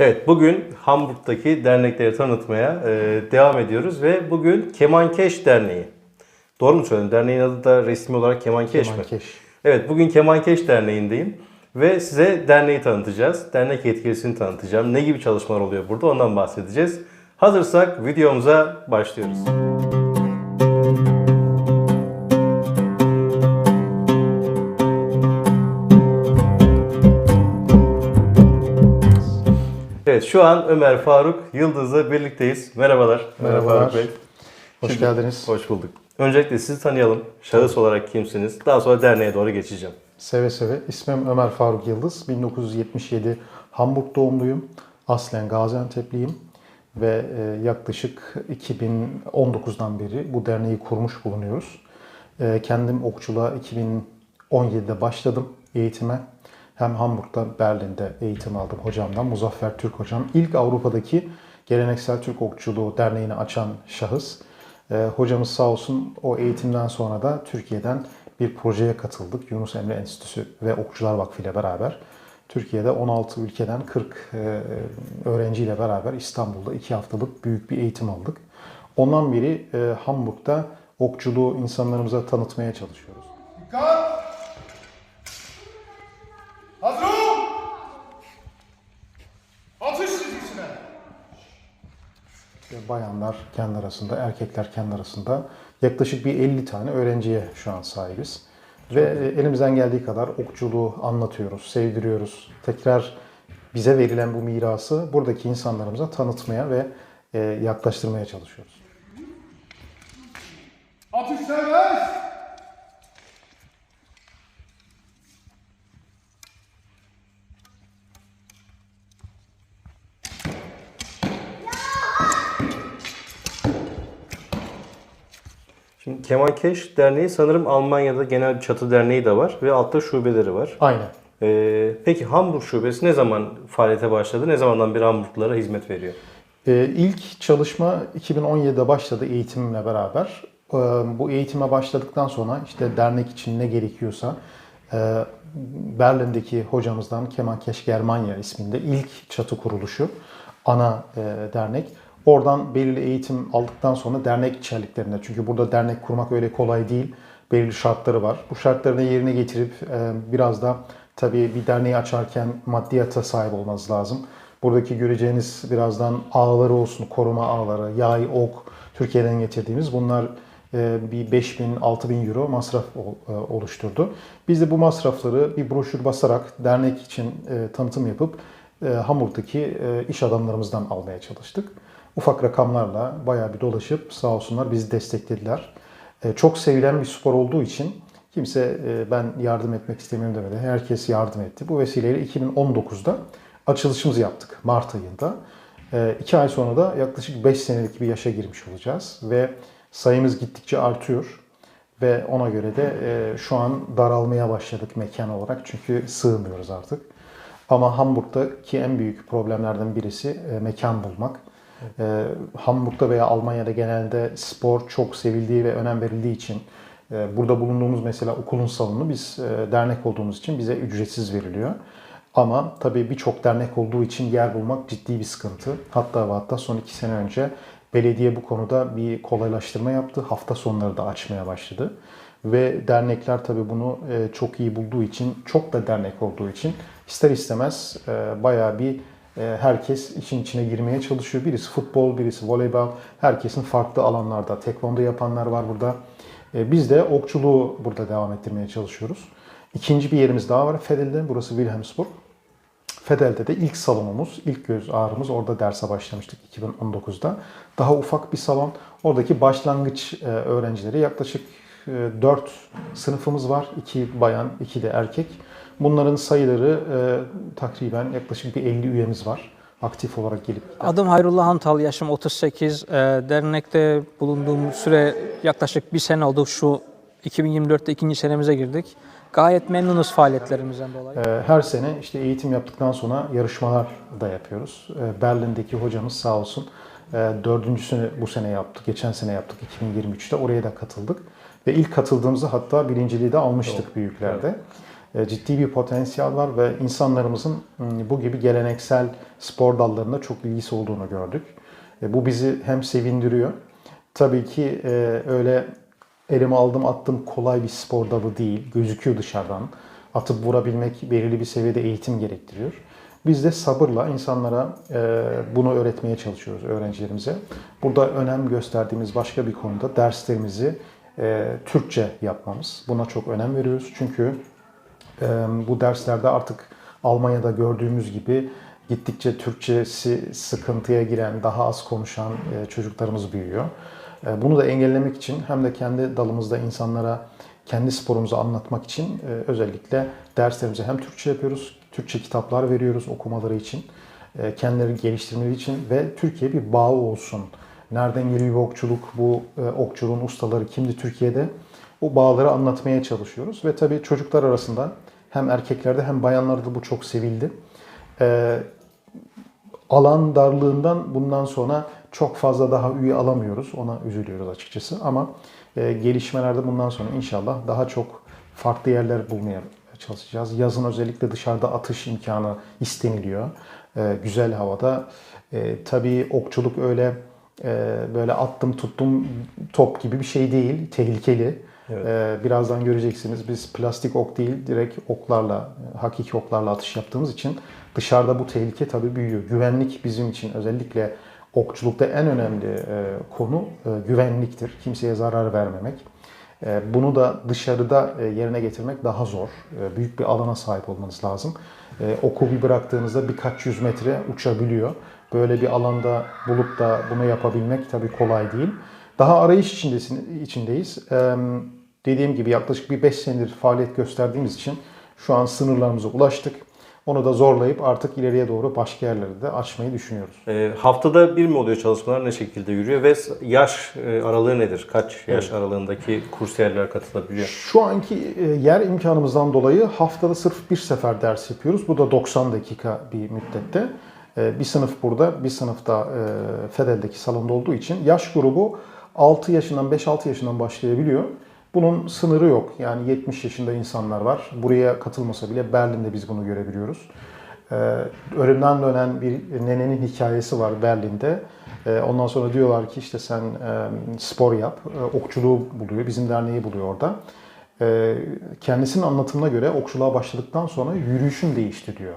Evet, bugün Hamburg'daki dernekleri tanıtmaya e, devam ediyoruz ve bugün Kemankeş Derneği. Doğru mu söyledim? Derneğin adı da resmi olarak Kemankeş mi? Kemankeş. Evet, bugün Kemankeş Derneği'ndeyim ve size derneği tanıtacağız. Dernek yetkilisini tanıtacağım. Ne gibi çalışmalar oluyor burada ondan bahsedeceğiz. Hazırsak videomuza başlıyoruz. Evet, şu an Ömer Faruk Yıldız'la birlikteyiz. Merhabalar. Merhabalar. Faruk Bey. Hoş Şimdi- geldiniz. Hoş bulduk. Öncelikle sizi tanıyalım. Şahıs olarak kimsiniz? Daha sonra derneğe doğru geçeceğim. Seve seve. İsmim Ömer Faruk Yıldız. 1977 Hamburg doğumluyum. Aslen Gaziantep'liyim. Ve e, yaklaşık 2019'dan beri bu derneği kurmuş bulunuyoruz. E, kendim okçuluğa 2017'de başladım eğitime. Hem Hamburg'da, Berlin'de eğitim aldım hocamdan, Muzaffer Türk hocam. İlk Avrupa'daki geleneksel Türk Okçuluğu Derneği'ni açan şahıs. E, hocamız sağ olsun o eğitimden sonra da Türkiye'den bir projeye katıldık. Yunus Emre Enstitüsü ve Okçular Vakfı ile beraber. Türkiye'de 16 ülkeden 40 e, öğrenciyle beraber İstanbul'da 2 haftalık büyük bir eğitim aldık. Ondan beri e, Hamburg'da okçuluğu insanlarımıza tanıtmaya çalışıyoruz. Dikkat! Hazır ol! Atış çizgisine. Ve Bayanlar kendi arasında, erkekler kendi arasında yaklaşık bir 50 tane öğrenciye şu an sahibiz. Ve e, elimizden geldiği kadar okçuluğu anlatıyoruz, sevdiriyoruz. Tekrar bize verilen bu mirası buradaki insanlarımıza tanıtmaya ve e, yaklaştırmaya çalışıyoruz. Atış serbest! Şimdi Kemankeş Derneği sanırım Almanya'da genel bir çatı derneği de var ve altta şubeleri var. Aynen. Ee, peki Hamburg şubesi ne zaman faaliyete başladı? Ne zamandan beri Hamburglulara hizmet veriyor? Ee, ilk çalışma 2017'de başladı eğitimimle beraber. Ee, bu eğitime başladıktan sonra işte dernek için ne gerekiyorsa e, Berlin'deki hocamızdan Kemankeş Germanya isminde ilk çatı kuruluşu ana e, dernek. Oradan belirli eğitim aldıktan sonra dernek içeriklerinde çünkü burada dernek kurmak öyle kolay değil. Belirli şartları var. Bu şartlarını yerine getirip e, biraz da tabii bir derneği açarken maddiyata sahip olmanız lazım. Buradaki göreceğiniz birazdan ağları olsun, koruma ağları, yay, ok, Türkiye'den getirdiğimiz bunlar e, bir 5 bin, 6 bin euro masraf e, oluşturdu. Biz de bu masrafları bir broşür basarak dernek için tanıtım yapıp Hamburg'daki iş adamlarımızdan almaya çalıştık. Ufak rakamlarla bayağı bir dolaşıp sağ olsunlar bizi desteklediler. E, Çok sevilen bir spor olduğu için kimse e, ben yardım etmek istemiyorum demedi. Herkes yardım etti. Bu vesileyle 2019'da açılışımızı yaptık Mart ayında. E, iki ay sonra da yaklaşık 5 senelik bir yaşa girmiş olacağız ve sayımız gittikçe artıyor ve ona göre de şu an daralmaya başladık mekan olarak çünkü sığmıyoruz artık. Ama Hamburg'daki en büyük problemlerden birisi mekan bulmak. E, Hamburg'da veya Almanya'da genelde spor çok sevildiği ve önem verildiği için e, burada bulunduğumuz mesela okulun salonu biz e, dernek olduğumuz için bize ücretsiz veriliyor. Ama tabii birçok dernek olduğu için yer bulmak ciddi bir sıkıntı. Hatta ve hatta son iki sene önce belediye bu konuda bir kolaylaştırma yaptı. Hafta sonları da açmaya başladı. Ve dernekler tabii bunu e, çok iyi bulduğu için, çok da dernek olduğu için ister istemez e, bayağı bir herkes işin içine girmeye çalışıyor. Birisi futbol, birisi voleybol. Herkesin farklı alanlarda. Tekvando yapanlar var burada. E, Biz de okçuluğu burada devam ettirmeye çalışıyoruz. İkinci bir yerimiz daha var Fedel'de. Burası Wilhelmsburg. Fedel'de de ilk salonumuz, ilk göz ağrımız orada derse başlamıştık 2019'da. Daha ufak bir salon. Oradaki başlangıç e, öğrencileri yaklaşık 4 sınıfımız var. 2 bayan, 2 de erkek. Bunların sayıları e, takriben yaklaşık bir 50 üyemiz var. Aktif olarak gelip Adım Hayrullah Hantal, yaşım 38. Ee, dernekte bulunduğum süre yaklaşık bir sene oldu. Şu 2024'te ikinci senemize girdik. Gayet memnunuz faaliyetlerimizden dolayı. Ee, Her sene işte eğitim yaptıktan sonra yarışmalar da yapıyoruz. Ee, Berlin'deki hocamız sağ olsun e, dördüncüsünü bu sene yaptık. Geçen sene yaptık 2023'te. Oraya da katıldık. Ve ilk katıldığımızda hatta birinciliği de almıştık büyüklerde. e, ciddi bir potansiyel var ve insanlarımızın m, bu gibi geleneksel spor dallarında çok ilgisi olduğunu gördük. E, Bu bizi hem sevindiriyor. Tabii ki e, öyle elime aldım attım kolay bir spor dalı değil. Gözüküyor dışarıdan. Atıp vurabilmek belirli bir seviyede eğitim gerektiriyor. Biz de sabırla insanlara e, bunu öğretmeye çalışıyoruz öğrencilerimize. Burada önem gösterdiğimiz başka bir konuda derslerimizi e, Türkçe yapmamız. Buna çok önem veriyoruz. Çünkü e, bu derslerde artık Almanya'da gördüğümüz gibi gittikçe Türkçesi sıkıntıya giren, daha az konuşan e, çocuklarımız büyüyor. E, Bunu da engellemek için hem de kendi dalımızda insanlara kendi sporumuzu anlatmak için e, özellikle derslerimizi hem Türkçe yapıyoruz, Türkçe kitaplar veriyoruz okumaları için, kendileri geliştirmeleri için ve Türkiye bir bağı olsun. Nereden geliyor bu okçuluk, bu okçuluğun ustaları kimdi Türkiye'de? O bağları anlatmaya çalışıyoruz ve tabii çocuklar arasında hem erkeklerde hem bayanlarda bu çok sevildi. E, alan darlığından bundan sonra çok fazla daha üye alamıyoruz. Ona üzülüyoruz açıkçası ama e, gelişmelerde bundan sonra inşallah daha çok farklı yerler bulmaya çalışacağız. Yazın özellikle dışarıda atış imkanı isteniliyor. E, güzel havada. E, tabii okçuluk öyle e, böyle attım tuttum top gibi bir şey değil. Tehlikeli. Evet. E, birazdan göreceksiniz. Biz plastik ok değil, direkt oklarla, e, hakiki oklarla atış yaptığımız için dışarıda bu tehlike tabii büyüyor. Güvenlik bizim için özellikle okçulukta en önemli e, konu e, güvenliktir. Kimseye zarar vermemek. E, Bunu da dışarıda yerine getirmek daha zor. Büyük bir alana sahip olmanız lazım. Oku bir bıraktığınızda birkaç yüz metre uçabiliyor. Böyle bir alanda bulup da bunu yapabilmek tabii kolay değil. Daha arayış içindesin, içindeyiz. E, Dediğim gibi yaklaşık bir 5 senedir faaliyet gösterdiğimiz için şu an sınırlarımıza ulaştık. Onu da zorlayıp artık ileriye doğru başka yerlerde de açmayı düşünüyoruz. E, haftada bir mi oluyor çalışmalar? Ne şekilde yürüyor? Ve yaş e, aralığı nedir? Kaç yaş aralığındaki kursiyerler katılabiliyor? Şu anki e, yer imkanımızdan dolayı haftada sırf bir sefer ders yapıyoruz. Bu da 90 dakika bir müddette. E, Bir sınıf burada, bir sınıf da e, Fedel'deki salonda olduğu için yaş grubu 6 yaşından 5-6 yaşından başlayabiliyor. Bunun sınırı yok. Yani 70 yaşında insanlar var. Buraya katılmasa bile Berlin'de biz bunu görebiliyoruz. Ee, ölümden dönen bir nenenin hikayesi var Berlin'de. Ee, ondan sonra diyorlar ki işte sen e, spor yap. Ee, okçuluğu buluyor. Bizim derneği buluyor orada. Ee, kendisinin anlatımına göre okçuluğa başladıktan sonra yürüyüşün değişti diyor.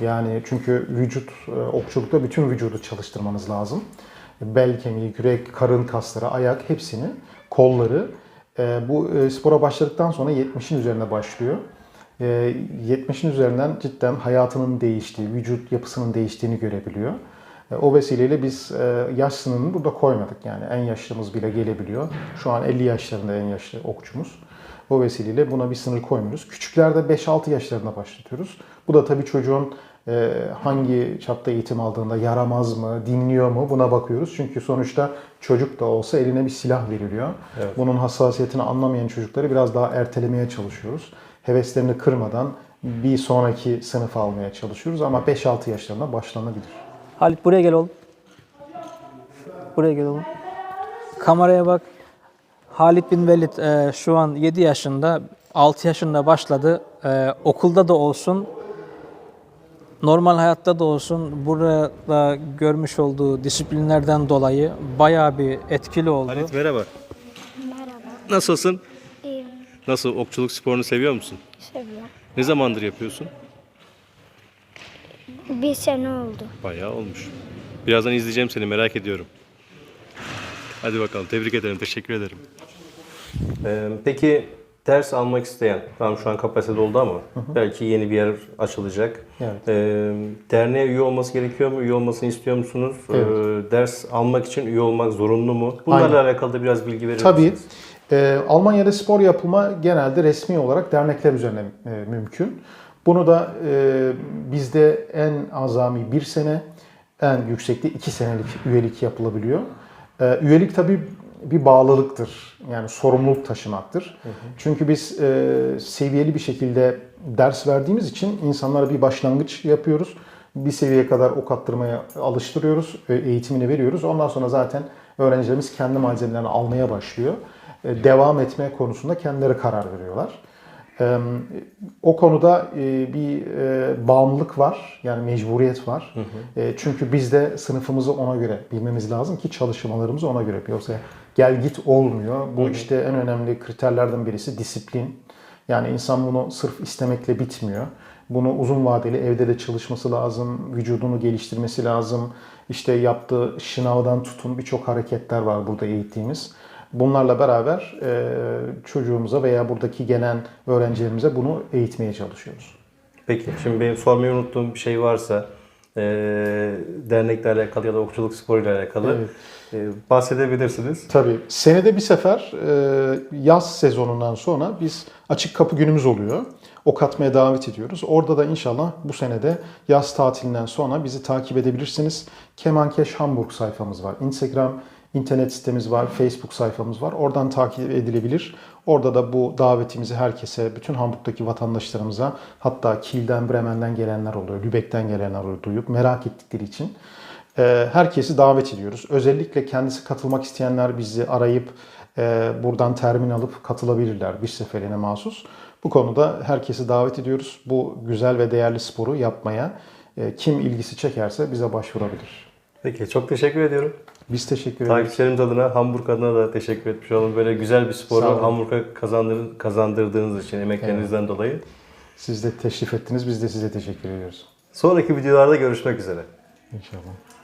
Yani çünkü vücut e, okçulukta bütün vücudu çalıştırmanız lazım. Bel kemiği, kürek, karın kasları, ayak hepsini, kolları. E, bu e, spora başladıktan sonra 70'in üzerine başlıyor. E, 70'in üzerinden cidden hayatının değiştiği, vücut yapısının değiştiğini görebiliyor. E, O vesileyle biz e, yaş sınırını burada koymadık. Yani en yaşlımız bile gelebiliyor. Şu an 50 yaşlarında en yaşlı okçumuz. O vesileyle buna bir sınır koymuyoruz. Küçüklerde 5-6 yaşlarında başlatıyoruz. Bu da tabii çocuğun hangi çapta eğitim aldığında yaramaz mı, dinliyor mu buna bakıyoruz. Çünkü sonuçta çocuk da olsa eline bir silah veriliyor. Evet. Bunun hassasiyetini anlamayan çocukları biraz daha ertelemeye çalışıyoruz. Heveslerini kırmadan bir sonraki sınıfa almaya çalışıyoruz ama 5-6 yaşlarında başlanabilir. Halit buraya gel oğlum. Buraya gel oğlum. Kameraya bak. Halit bin Velid e, şu an 7 yaşında, 6 yaşında başladı. E, okulda da olsun, normal hayatta da olsun burada görmüş olduğu disiplinlerden dolayı bayağı bir etkili oldu. Halit merhaba. Merhaba, Nasılsın? iyiyim, Nasıl? Okçuluk sporunu seviyor musun? seviyorum. Ne zamandır yapıyorsun? Bir sene oldu. Bayağı olmuş. Birazdan izleyeceğim seni merak ediyorum. Hadi bakalım tebrik ederim teşekkür ederim. Ee, peki ders almak isteyen, tamam şu an kapasite doldu ama belki yeni bir yer açılacak. Evet. Ee, derneğe üye olması gerekiyor mu? Üye olmasını istiyor musunuz? Ee, ders almak için üye olmak zorunlu mu? Bunlarla Aynen. alakalı da biraz bilgi verir Tabii. misiniz? Ee, Almanya'da spor yapılma genelde resmi olarak dernekler üzerine e, mümkün. Bunu da e, bizde en azami bir sene, en yüksekte iki senelik üyelik yapılabiliyor. E, üyelik tabii bir bağlılıktır. Yani sorumluluk taşımaktır. Çünkü biz e, seviyeli bir şekilde ders verdiğimiz için insanlara bir başlangıç yapıyoruz. Bir seviyeye kadar ok attırmaya alıştırıyoruz, e, eğitimini veriyoruz. Ondan sonra zaten öğrencilerimiz kendi malzemelerini almaya başlıyor. E, devam etme konusunda kendileri karar veriyorlar. Ee, O konuda e, bir e, bağımlılık var, yani mecburiyet var. E, Çünkü biz de sınıfımızı ona göre bilmemiz lazım ki çalışmalarımızı ona göre. Yoksa gel git olmuyor. Bu işte en önemli kriterlerden birisi disiplin. Yani insan bunu sırf istemekle bitmiyor. Bunu uzun vadeli evde de çalışması lazım, vücudunu geliştirmesi lazım. İşte yaptığı şınavdan tutun birçok hareketler var burada eğittiğimiz. Bunlarla beraber e, çocuğumuza veya buradaki gelen öğrencilerimize bunu eğitmeye çalışıyoruz. Peki şimdi benim sormayı unuttuğum bir şey varsa e, dernekle alakalı ya da okçuluk sporuyla alakalı e, bahsedebilirsiniz. Tabii. Senede bir sefer e, yaz sezonundan sonra biz açık kapı günümüz oluyor. Ok atmaya davet ediyoruz. Orada da inşallah bu senede yaz tatilinden sonra bizi takip edebilirsiniz. Kemankeş Hamburg sayfamız var. Instagram internet sitemiz var, Facebook sayfamız var. Oradan takip edilebilir. Orada da bu davetimizi herkese, bütün Hamburg'daki vatandaşlarımıza, hatta Kiel'den, Bremen'den gelenler oluyor, Lübeck'ten gelenler oluyor duyup merak ettikleri için e, herkesi davet ediyoruz. Özellikle kendisi katılmak isteyenler bizi arayıp e, buradan termin alıp katılabilirler bir seferine mahsus. Bu konuda herkesi davet ediyoruz. Bu güzel ve değerli sporu yapmaya e, kim ilgisi çekerse bize başvurabilir. Peki çok teşekkür ediyorum. Biz teşekkür ederiz. Takipçilerimiz adına, Hamburg adına da teşekkür etmiş olalım. Böyle güzel bir sporu. Hamburg'a kazandır, kazandırdığınız için, emeklerinizden dolayı. Siz de teşrif ettiniz. Biz de size teşekkür ediyoruz. Sonraki videolarda görüşmek üzere. İnşallah.